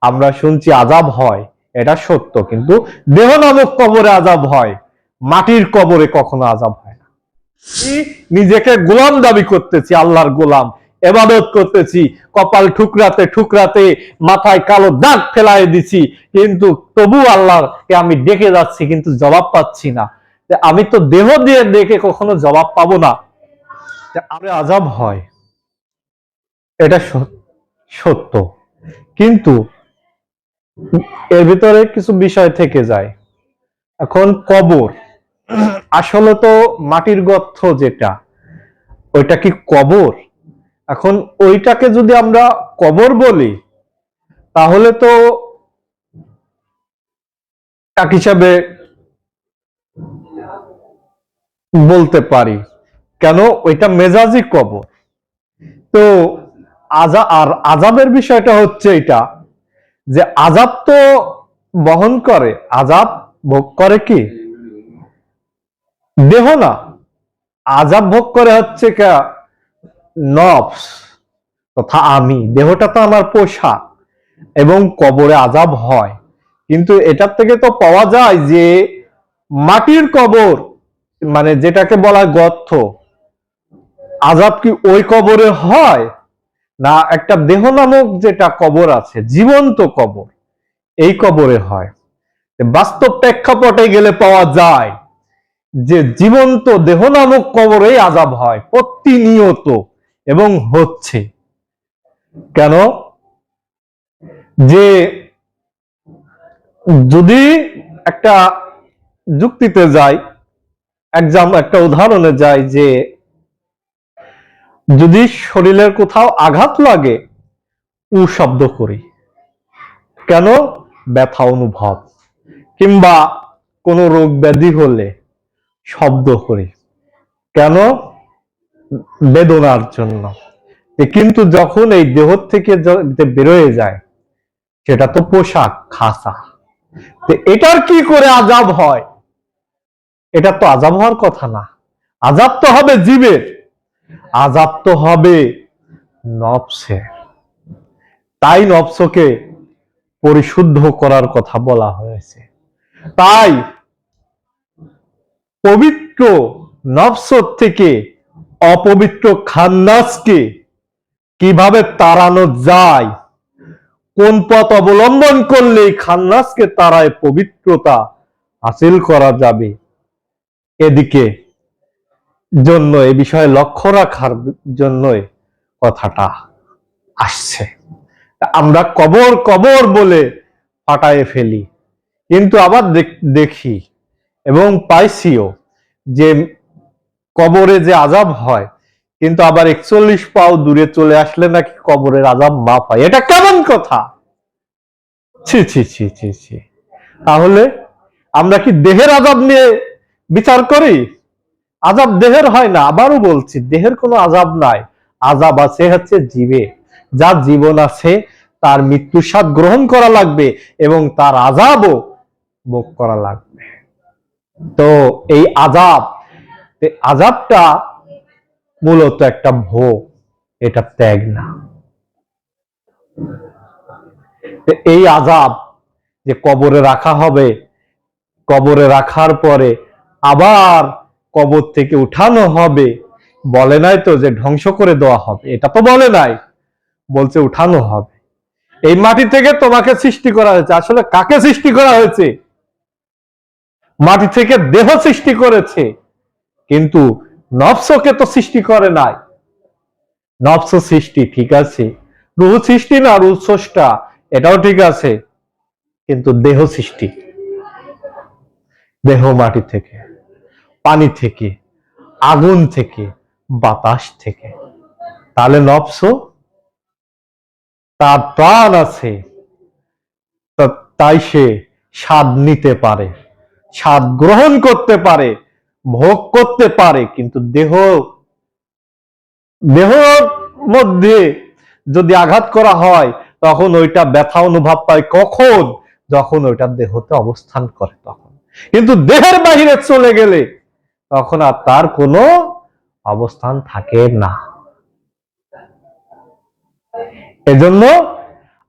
আমরা শুনছি আজাব হয়, এটা সত্য, কিন্তু দেহ নামক কবরে আজাব হয়, মাটির কবরে কখনো আজাব হয় না। নিজেকে গোলাম দাবি করতেছি, আল্লাহর গোলাম, এবাদত করতেছি, কপাল ঠুকরাতে ঠুকরাতে, মাথায় কালো দাগ ফেলাই দিছি, কিন্তু তবু আল্লাহকে আমি ডেকে যাচ্ছি, কিন্তু জবাব পাচ্ছি না। আমি তো দেহ দিয়ে ডেকে কখনো জবাব পাবো না। যে আমরা আজাব হয়, এটা সত- সত্য। কিন্তু এর ভিতরে কিছু বিষয় থেকে যায়। এখন কবর। আসলে তো মাটির গর্থ যেটা, ওইটা কি কবর? এখন ওইটাকে যদি আমরা কবর বলি, তাহলে তো এক হিসাবে বলতে পারি, কেন ওইটা মেজাজি কবর? তো আজা আর আজাবের বিষয়টা হচ্ছে এটা যে আজাব তো বহন করে, আজাব ভোগ করে কি? দেহ না। আজাব ভোগ করে হচ্ছে নফস তথা আমি। দেহটা তো আমার পোশাক এবং কবরে আজাব হয়। কিন্তু এটার থেকে তো পাওয়া যায় যে মাটির কবর মানে যেটাকে বলা গর্থ আজাব কি ওই কবরে হয়? না, একটা দেহ নামক যেটা কবর আছে, জীবন্ত কবর, এই কবরে হয়। বাস্তব প্রেক্ষাপটে গেলে পাওয়া যায় যে জীবন্ত দেহ নামক কবরে আজাব হয়, প্রতিনিয়ত এবং হচ্ছে। কেন? যে যদি একটা যুক্তিতে যায় একজাম একটা উদাহরণে যায় যে যদি শরীরের কোথাও আঘাত লাগে, উ শব্দ করি। কেন? ব্যথা অনুভব। কিংবা কোনো রোগ ব্যাধি হলে শব্দ করি। কেন? বেদনার জন্য। কিন্তু যখন এই দেহ থেকে বেরোয় যায়, সেটা তো পোশাক, খাসা। এটার কি করে আজাব হয়? এটা তো আজাব হওয়ার কথা না। আজাব তো হবে জীবের। আজাব তো হবে নফসে তাই নফসকে পরিশুদ্ধ করার কথা বলা হয়েছে। তাই পবিত্র নফস থেকে অপবিত্র খান্নাসকে কীভাবে তাড়ানো যায়, কোন পথ অবলম্বন করলে খান্নাসকে তারায় পবিত্রতা হাসিল করা যাবে, এদিকে জন্য এ বিষয়ে লক্ষ্য রাখার জন্যই কথাটা আসছে। আমরা কবর কবর বলে ফাটায়ে ফেলি। কিন্তু আবার দেখ- এবং পাইছিও যে কবরে যে আজাব হয়, কিন্তু আবার একচল্লিশ পাও দূরে চলে আসলে নাকি কবরের আজাব মাপ হয় এটা কেমন কথা? ছি ছি ছি ছি ছি। তাহলে আমরা কি দেহের আজাব নিয়ে বিচার করি? আজাব দেহের হয় না, আবারও বলছি, দেহের কোনো আজাব নাই। আজাব আছে হচ্ছে জীবে। যার জীবন আছে, তার মৃত্যুর স্বাদ গ্রহণ করা লাগবে এবং তার আজাবও ভোগ করা লাগবে। তো এই আজাব আজাবটা মূলত একটা ভোগ, এটা ত্যাগ না। এই আজাব যে কবরে রাখা হবে, কবরে রাখার পরে আবার কবর থেকে উঠানো হবে। বলে নাই তো যে ধ্বংস করে দেওয়া হবে। এটা তো বলে নাই, বলছে উঠানো হবে। এই মাটি থেকে তোমাকে সৃষ্টি করা হয়েছে। আসলে কাকে সৃষ্টি করা হয়েছে? মাটি থেকে দেহ সৃষ্টি করেছে। কিন্তু নফসকে তো সৃষ্টি করে নাই। নফস সৃষ্টি ঠিক আছে। রুহ সৃষ্টি না, রুহ স্রষ্টা, এটাও ঠিক আছে। কিন্তু দেহ সৃষ্টি। দেহ মাটি থেকে। পানি থেকে, আগুন থেকে, বাতাস থেকে। তাহলে নফস তার প্রাণ আছে তাই সে স্বাদ নিতে পারে, স্বাদ গ্রহণ করতে পারে, ভোগ করতে পারে, কিন্তু দেহ দেহর মধ্যে যদি আঘাত করা হয়, তখন ওইটা ব্যথা অনুভব পায় কখন? যখন ওইটা দেহতে অবস্থান করে তখন। কিন্তু দেহের বাহিরে চলে গেলে তখন আর তার কোনো অবস্থান থাকে না। এজন্য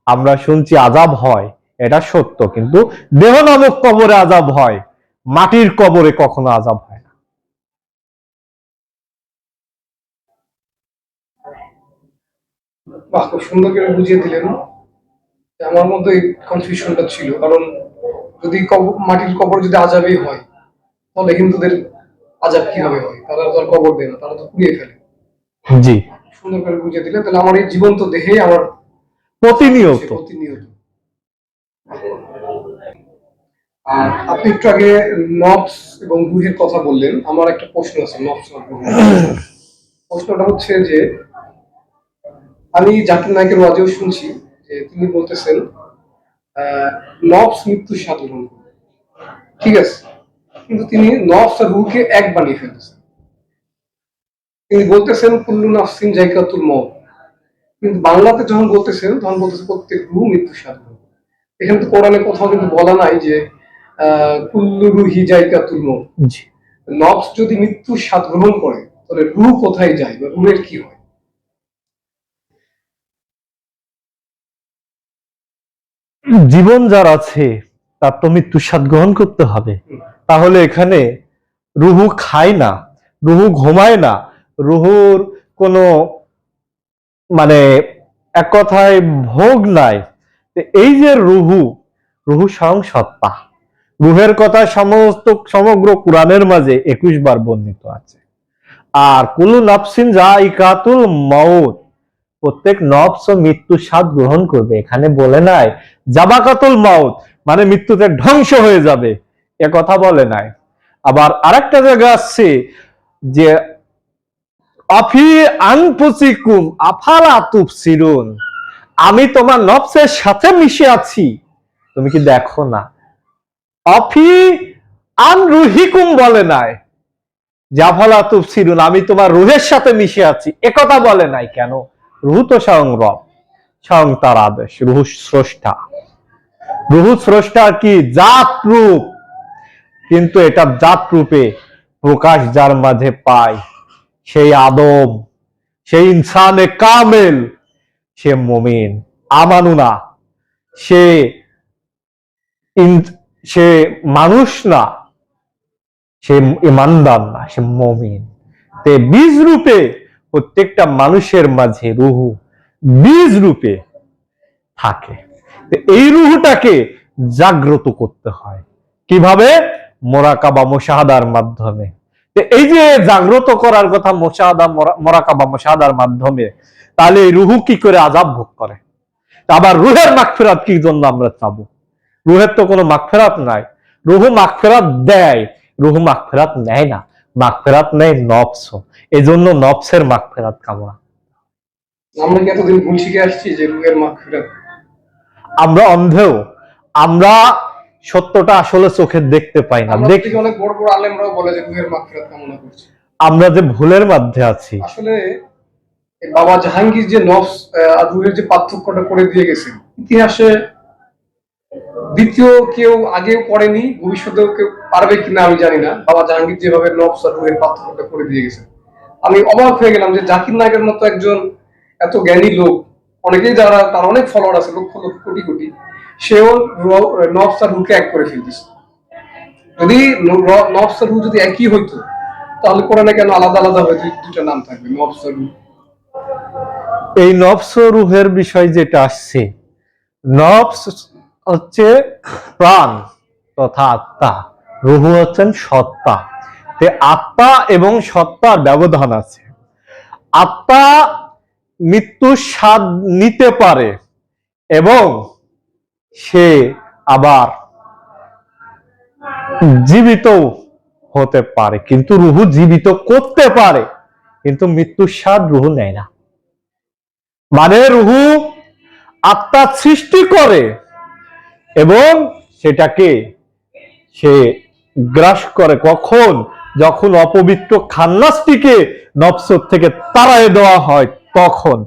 আমরা শুনছি আজাব হয়, এটা সত্য, কিন্তু দেহ নামক কবরে আজাব হয়, মাটির কবরে কখনো আজাব হয় না। সুন্দর করে বুঝিয়ে দিলেন। আমার মধ্যে কনফিউশনটা ছিল, কারণ যদি মাটির কবর যদি আজাবই হয়, তাহলে হিন্দুদের আজাব কীভাবে হয়? তারা তো আর কবর দেয় না তারা তো পুড়িয়ে ফেলে। জি। সুন্দর করে বুঝিয়ে দিলেন তাহলে আমার এই জীবন্ত দেহে আমার প্রতিনিয়ত। প্রতিনিয়ত। আর আপনি একটু আগে নবস এবং রুহের কথা বললেন আমার একটা প্রশ্ন আছে নবস প্রশ্নটা হচ্ছে যে আমি জাকির নায়কের ওয়াজেও শুনছি যে তিনি বলতেছেন নবস মৃত্যু সাধারণ। ঠিক আছে? কিন্তু তিনি নবস আর রুহকে এক বানিয়ে ফেলতেছেন। তিনি বলতেছেন কুল্লু নাফসিন জায়গাতুল মত কিন্তু বাংলাতে যখন বলতেছেন তখন বলতেছে প্রত্যেক রু মৃত্যু সাধন এখানে তো কোরআনে কোথাও কিন্তু বলা নাই যে কুল্লু রুহি জায়গাতুল মত জি। নবস যদি মৃত্যু স্বাদ গ্রহণ করে তাহলে রু কোথায় যায় বা রুহের কি হয়? জীবন যার আছে তার তো মৃত্যু স্বাদ গ্রহণ করতে হবে। তাহলে এখানে রুহু খায় না, রুহু ঘুমায় না। রুহুর কোনো মানে এক কথায় ভোগ নাই। এই যে রুহু রুহু স্বয়ং সত্তা রুহের কথা সমস্ত, সমগ্র কোরআনের মাঝে একুশ বার বর্ণিত আছে। আর কুলু নাফসিন যা ইকাতুল মাউত, প্রত্যেক নফস মৃত্যু স্বাদ গ্রহণ করবে। এখানে বলে নাই, জাবাকাতুল মাউত মানে মৃত্যুতে ধ্বংস হয়ে যাবে। এ কথা বলে নাই। আবার আরেকটা জায়গা আসছে যে, অফি আনপুসিকুম আফালা তুবসিরুন আমি তোমার নফসের সাথে মিশে আছি। তুমি কি দেখো না? অফি আনরুহিকুম বলে নাই। জাফালা তুবসিরুন আমি তোমার রুহের সাথে মিশে আছি। একথা বলে নাই কেন? রুহ তো স্বয়ং রব, স্বয়ং তার আদেশ, রুহু স্রষ্টা। রুহু স্রষ্টা কি? জাত রূপ। কিন্তু এটা জাত রূপে প্রকাশ যার মাঝে পায় সেই আদম, সেই ইনসানে কামেল, সে মুমিন, আমানুনা। সে সে মানুষ না, সে ইমানদার না, সে মমিন। তে বীজ রূপে প্রত্যেকটা মানুষের মাঝে রুহু বীজ রূপে থাকে। এই রুহুটাকে জাগ্রত করতে হয়। কীভাবে? মোরাকাবা মোশাহাদার মাধ্যমে। তো এই যে জাগ্রত করার কথা মোশাহাদা মোরা- মোরাকাবা মোশাহাদার মাধ্যমে তাহলে রুহু কি করে আজাব ভোগ করে? আবার রুহের মাগফিরাত কি জন্য আমরা চাবো? রুহের তো কোনো মাগফিরাত নাই। রুহু মাগফিরাত দেয় রুহু মাগফিরাত নেয় না। মাগফিরাত নেয় নফস। এই জন্য নফসের মাগফিরাত কামনা আমরা কি এতদিন ভুল শিখে আসছি যে রুহের মাগফিরাত? আমরা অন্ধেও। আমরা সত্যটা আসলে চোখে দেখতে পাই না। দেখ অনেক বড় বড় আলেমরাও বলে যে রুহের মাগফিরাত কামনা করছে। আমরা যে ভুলের মধ্যে আছি। আসলে বাবা জাহাঙ্গীর যে নফস আর রুহের যে পার্থক্যটা করে দিয়ে গেছেন ইতিহাসে দ্বিতীয় কেউ আগেও করেনি ভবিষ্যতেও কেউ পারবে কিনা আমি জানি না। বাবা জাহাঙ্গীর যেভাবে নফস আর রুহের পার্থক্যটা করে দিয়ে গেছেন। আমি অবাক হয়ে গেলাম যে জাকির নায়কের মতো একজন এত জ্ঞানী লোক অনেকেই যারা তার অনেক ফলোয়ার আছে লক্ষ লক্ষ কোটি কোটি। সেও আর রুকে এক করে ফেলতেছে। যদি ন- নফস আর রু যদি একই হইতো, তাহলে কোরআনে কেন আলাদা আলাদা হয়ে দুইটা নাম থাকবে রু এই নফস ও রুহের বিষয় যেটা আসছে নফস হচ্ছে প্রাণ তথা আত্মা, রুহু হচ্ছেন সত্তা। আত্মা এবং সত্তার ব্যবধান আছে। আত্মা মৃত্যুর স্বাদ নিতে পারে এবং সে আবার জীবিত হতে পারে, কিন্তু রুহু জীবিত করতে পারে, কিন্তু মৃত্যুর স্বাদ রুহু নেয় না। মানে রুহু আত্মা সৃষ্টি করে এবং সেটাকে সে গ্রাস করে কখন? যখন অপবিত্র খান্নাসটিকে নফস থেকে তাড়ায় দেওয়া হয়, তখন।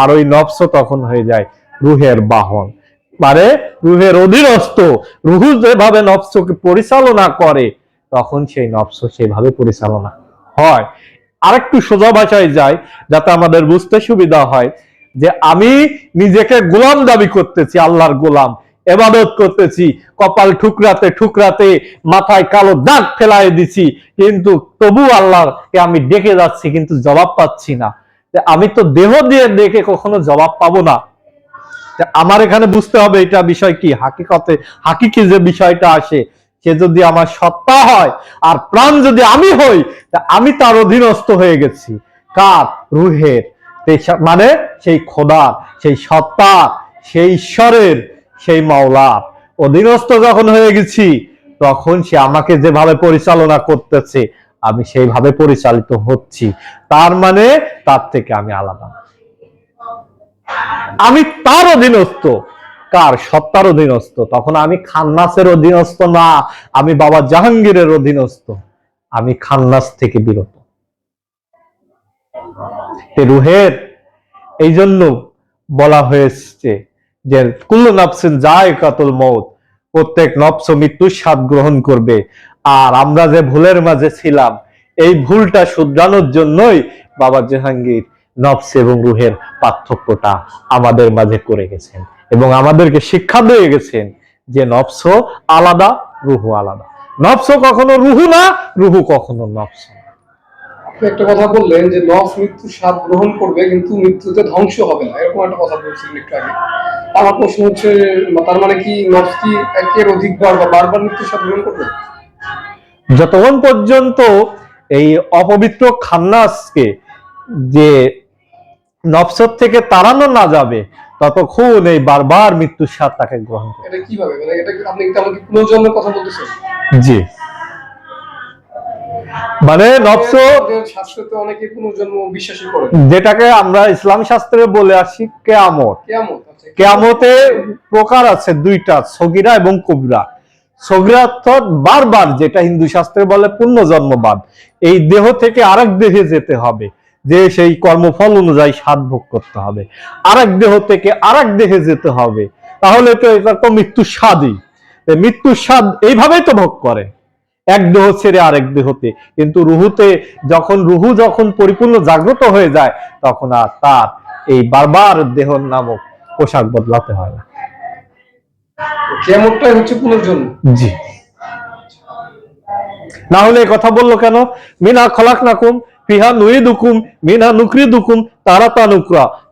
আর ওই নফস তখন হয়ে যায় রুহের বাহন। মানে রুহের অধীনস্থ। রুহু যেভাবে নফসকে পরিচালনা করে, তখন সেই নফস সেভাবে পরিচালনা হয়। আরেকটু সোজা ভাষায় যায় যাতে আমাদের বুঝতে সুবিধা হয়, যে আমি নিজেকে গোলাম দাবি করতেছি, আল্লাহর গোলাম, এবাদত করতেছি, কপাল ঠুকরাতে ঠুকরাতে, মাথায় কালো দাগ ফেলায় দিছি, কিন্তু তবু আল্লাহকে আমি ডেকে যাচ্ছি, কিন্তু জবাব পাচ্ছি না। আমি তো দেহ দিয়ে ডেকে কখনো জবাব পাবো না। আমার এখানে বুঝতে হবে এটা বিষয় কি? হাকিকতে, হাকিকি যে বিষয়টা আসে, সে যদি আমার সত্তা হয় আর প্রাণ যদি আমি হই আমি তার অধীনস্থ হয়ে গেছি। কার? রুহের। মানে সেই খোদার, সেই সত্তার, সেই ঈশ্বরের, সেই মাওলার। অধীনস্থ যখন হয়ে গেছি, তখন সে আমাকে যেভাবে পরিচালনা করতেছে, আমি সেইভাবে পরিচালিত হচ্ছি। তার মানে তার থেকে আমি আলাদা। আমি তার অধীনস্থ কার? সত্তার অধীনস্থ তখন আমি খান্নাসের অধীনস্থ না, আমি বাবা জাহাঙ্গীরের অধীনস্থ আমি খান্নাস থেকে বিরত। রুহের এই জন্য বলা হয়েছে যে, কুল্লু নাফসিন যায় কাতুল মৌত প্রত্যেক নফস মৃত্যুর স্বাদ গ্রহণ করবে। আর আমরা যে ভুলের মাঝে ছিলাম, এই ভুলটা শুধরানোর জন্যই বাবা জাহাঙ্গীর নফস এবং রুহের পার্থক্যটা আমাদের মাঝে করে গেছেন এবং আমাদেরকে শিক্ষা দিয়ে গেছেন যে নফস আলাদা রুহু আলাদা। নফস কখনো রুহু না রুহু কখনো নফস না। আপনি একটা কথা বললেন যে নফস মৃত্যুর স্বাদ গ্রহণ করবে কিন্তু মৃত্যুতে ধ্বংস হবে না। এরকম একটা কথা বলছিলেন একটু আগে। আমার প্রশ্ন হচ্ছে তার মানে কি নফস কি একের অধিকবার বা বারবার মৃত্যুর স্বাদ গ্রহণ করবে? যতক্ষণ পর্যন্ত এই অপবিত্র খান্নাসকে যে নফসত থেকে তাড়ানো না যাবে ততক্ষণ এই বারবার মৃত্যুর স্বাদ তাকে গ্রহণ করে এটা কীভাবে? মানে এটা কি- আপনি কি আমাকে পুনর্জন্মের কথা বলতেছেন? জি। মানে নফস শাস্ত্রে অনেকে পুনর্জন্ম বিশ্বাসী করে যেটাকে আমরা ইসলাম শাস্ত্রে বলে আসি কেয়ামত। আচ্ছা কেয়ামতে। প্রকার আছে দুইটা সগিরা এবং কুবরা। সগিরা অর্থাৎ বারবার যেটা হিন্দু শাস্ত্রে বলে পুণ্যজন্মবাদ এই দেহ থেকে আরেক দেহে যেতে হবে। যে সেই কর্মফল অনুযায়ী স্বাদ ভোগ করতে হবে। আরেক দেহ থেকে আরেক দেহে যেতে হবে। তাহলে তো এটা তো মৃত্যুর স্বাদই। মৃত্যুর স্বাদ এইভাবেই তো ভোগ করে। এক দেহ ছেড়ে আরেক দেহতে। কিন্তু রুহুতে যখন রুহু যখন পরিপূর্ণ জাগ্রত হয়ে যায় তখন আর তার এই বারবার দেহ নামক পোশাক বদলাতে হয় না। কেমনটাই হচ্ছে পুনর্জন্ম। জি। না হলে কথা বলল কেন? মিনা খলাক নাকুম ফিহা নুই দুকুম মিনা নুকরি দুকুম তারা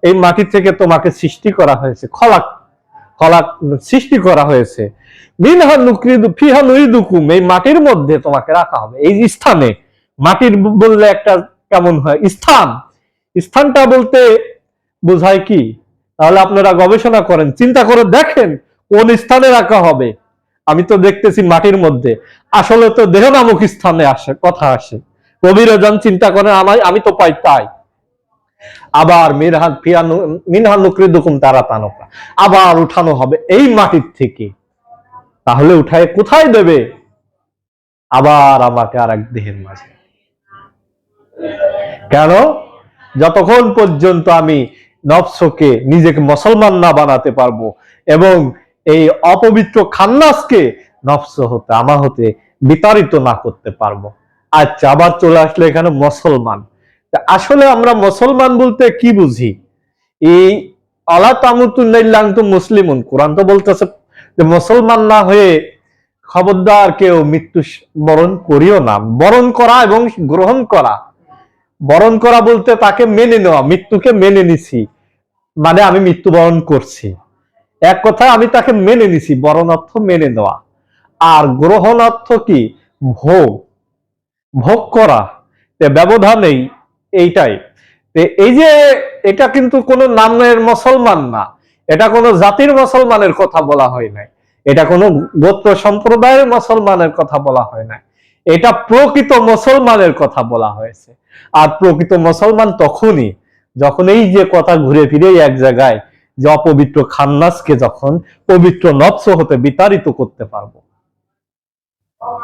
এই মাটি থেকে তোমাকে সৃষ্টি করা হয়েছে, খলাক খলাক সৃষ্টি করা হয়েছে। মিনহা নুকরি ফিহা নুই দুকুম এই মাটির মধ্যে তোমাকে রাখা হবে। এই স্থানে, মাটির বললে একটা কেমন হয়? স্থান। স্থানটা বলতে বোঝায় কি? তাহলে আপনারা গবেষণা করেন, চিন্তা করে দেখেন কোন স্থানে রাখা হবে। আমি তো দেখতেছি মাটির মধ্যে। আসলে তো দেহ নামক স্থানে আসে, কথা আসে। কবির যান চিন্তা করেন আমার আমি তো পাই তাই। আবার মিরহান ফিয়ানু মিনহান নুকরি দুকুম তারা তানকা। আবার উঠানো হবে এই মাটির থেকে। তাহলে উঠায় কোথায় দেবে? আবার আমাকে আর এক দেহের মাঝে। কেন? যতক্ষণ পর্যন্ত আমি নফসকে নিজেকে মুসলমান না বানাতে পারব এবং এই অপবিত্র খান্নাসকে নফস হতে আমা হতে বিতাড়িত না করতে পারব। আচ্ছা আবার চলে আসলে এখানে মুসলমান। আসলে আমরা মুসলমান বলতে কি বুঝি? এই আলা তামুতুল্লাহ তো মুসলিমুন, কোরআন তো বলতেছে যে মুসলমান না হয়ে খবরদার কেউ মৃত্যু বরণ করিও না। বরণ করা এবং গ্রহণ করা। বরণ করা বলতে তাকে মেনে নেওয়া, মৃত্যুকে মেনে নিছি। মানে আমি মৃত্যুবরণ করছি। এক কথা আমি তাকে মেনে নিছি, বরণ অর্থ মেনে নেওয়া। আর গ্রহণ অর্থ কি? ভোগ। ভোগ করা, তে ব্যবধান নেই এইটাই এই যে এটা কিন্তু কোনো নামের মুসলমান না, এটা কোনো জাতির মুসলমানের কথা বলা হয় নাই, এটা কোনো গোত্র সম্প্রদায়ের মুসলমানের কথা বলা হয় নাই, এটা প্রকৃত মুসলমানের কথা বলা হয়েছে। আর প্রকৃত মুসলমান তখনই যখন এই যে কথা ঘুরে ফিরে এক জায়গায় যে অপবিত্র খান্নাসকে যখন পবিত্র নফস হতে বিতাড়িত করতে পারব,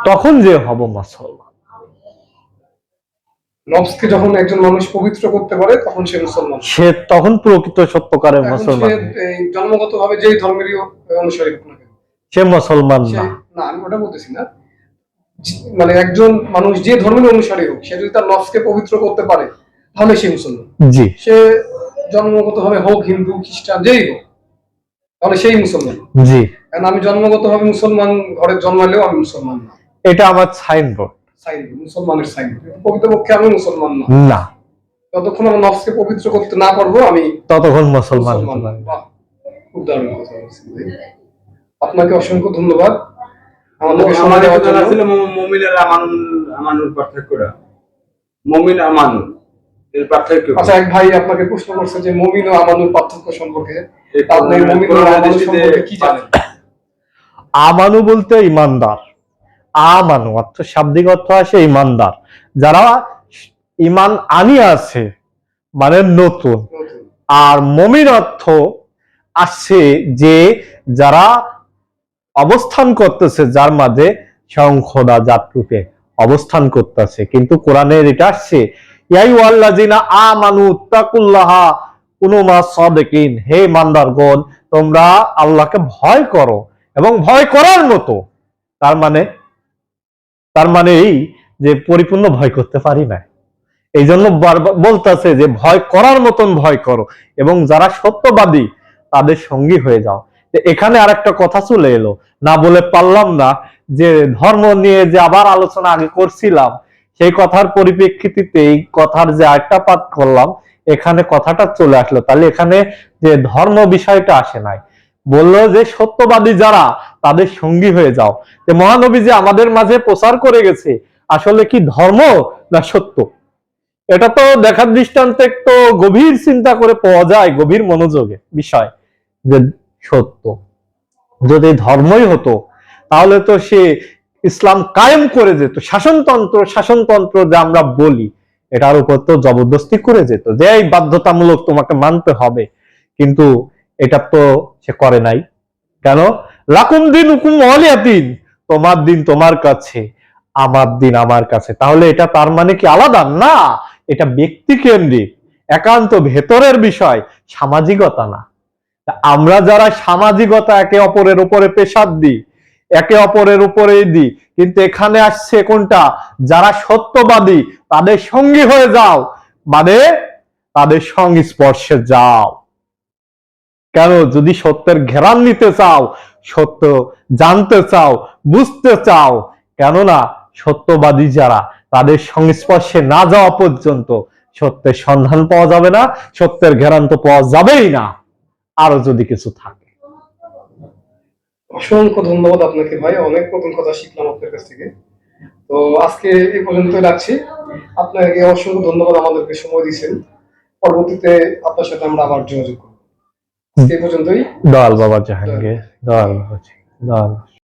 তখন যে হব মুসলমান। নফসকে যখন একজন মানুষ পবিত্র করতে পারে তখন সে মুসলমান। সে তখন প্রকৃত সত্যকারের এখন মুসলমান। সে জন্মগত ভাবে যেই ধর্মেরই অনুসারী হোক না সে মুসলমান না। না আমি ওটা বলতেছি না। মানে একজন মানুষ যে ধর্মের অনুসারী হোক সে যদি তার নফসকে পবিত্র করতে পারে তাহলে সে মুসলমান। জি। সে জন্মগতভাবে হোক হিন্দু খ্রিস্টান যেই হোক তাহলে সেই মুসলমান। জি। কারণ আমি জন্মগতভাবে মুসলমান ঘরে জন্মালেও আমি মুসলমান না। এটা আমার সাইনবোর্ড। সাইন মুসলমানের সাইন প্রকৃতপক্ষে আমি মুসলমান না। যতক্ষণ আমার নফসকে পবিত্র করতে না পারব আমি ততক্ষণ মুসলমান। খুব দারুণ কথা আপনাকে অসংখ্য ধন্যবাদ। আমাদেরকে সময় আমাদের দেওয়ার কথা জন্য। ছিল মমিন আর আমানুল আমানুর পার্থক্যটা। মমিন আমানুল এর পার্থক্য আচ্ছা এক ভাই আপনাকে প্রশ্ন করছে যে মমিন ও আমানুর পার্থক্য সম্পর্কে। আপনি মমিন ও সম্পর্কে কি জানেন? আমানু বলতে ইমানদার। আমানু অর্থ শাব্দিক অর্থ আসে ইমানদার। যারা ইমান আনি আছে মানে নতুন। আর মমিন অর্থ আসছে যে, যারা অবস্থান করতেছে, যার মাঝে স্বয়ং খোদা জাত রূপে অবস্থান করতেছে। কিন্তু কোরআনের এটা আসছে হে মান্দারগণ তোমরা আল্লাহকে ভয় করো এবং ভয় করার মতো। তার মানে তার মানে এই যে পরিপূর্ণ ভয় করতে পারি না। এই জন্য বলতেছে যে, ভয় করার মতন ভয় করো এবং যারা সত্যবাদী, তাদের সঙ্গী হয়ে যাও। এখানে আরেকটা কথা চলে এলো। না বলে পারলাম না যে, ধর্ম নিয়ে যে আবার আলোচনা আগে করছিলাম, সেই কথার পরিপ্রেক্ষিতে এই কথার যে আরেকটা পাঠ করলাম, এখানে কথাটা চলে আসলো। তাহলে এখানে যে ধর্ম বিষয়টা আসে নাই বলল যে, সত্যবাদী যারা, তাদের সঙ্গী হয়ে যাও। যে মহানবী যে আমাদের মাঝে প্রচার করে গেছে, আসলে কি ধর্ম না সত্য? এটা তো দেখার দৃষ্টান্তে তো গভীর চিন্তা করে পাওয়া যায়, গভীর মনোযোগে, বিষয় যে সত্য। যদি ধর্মই হতো, তাহলে তো সে ইসলাম কায়েম করে যেত, শাসনতন্ত্র শাসনতন্ত্র যে আমরা বলি, এটার উপর তো জবরদস্তি করে যেত, যে এই বাধ্যতামূলক তোমাকে মানতে হবে। কিন্তু এটা তো সে করে নাই। কেন? লাকুম দিন হুকুম অলিয়াতিন তোমার দিন তোমার কাছে, আমার দিন আমার কাছে। তাহলে এটা তার মানে কি আলাদা? না, এটা ব্যক্তি কেন্দ্রিক। একান্ত ভেতরের বিষয়, সামাজিকতা না। আমরা যারা সামাজিকতা একে অপরের উপরে পেশাদ দিই, একে অপরের উপরে দিই, কিন্তু এখানে আসছে কোনটা? যারা সত্যবাদী, তাদের সঙ্গী হয়ে যাও। মানে তাদের সংস্পর্শে যাও। কেন যদি সত্যের ঘেরান নিতে চাও, সত্য জানতে চাও, বুঝতে চাও, কেননা সত্যবাদী যারা, তাদের সংস্পর্শে না যাওয়া পর্যন্ত সত্যের সন্ধান পাওয়া যাবে না, সত্যের ঘেরান তো পাওয়া যাবেই না। আরও যদি কিছু থাকে। অসংখ্য ধন্যবাদ আপনাকে ভাই, অনেক নতুন কথা শিখলাম আপনার কাছ থেকে। তো আজকে এই পর্যন্ত রাখছি। আপনাকে অসংখ্য ধন্যবাদ আমাদেরকে সময় দিয়েছেন। পরবর্তীতে আপনার সাথে আমরা আবার যোগাযোগ করব। পর্যন্তই। দয়াল বাবা জাহাঙ্গীর দয়াল বাবা দয়াল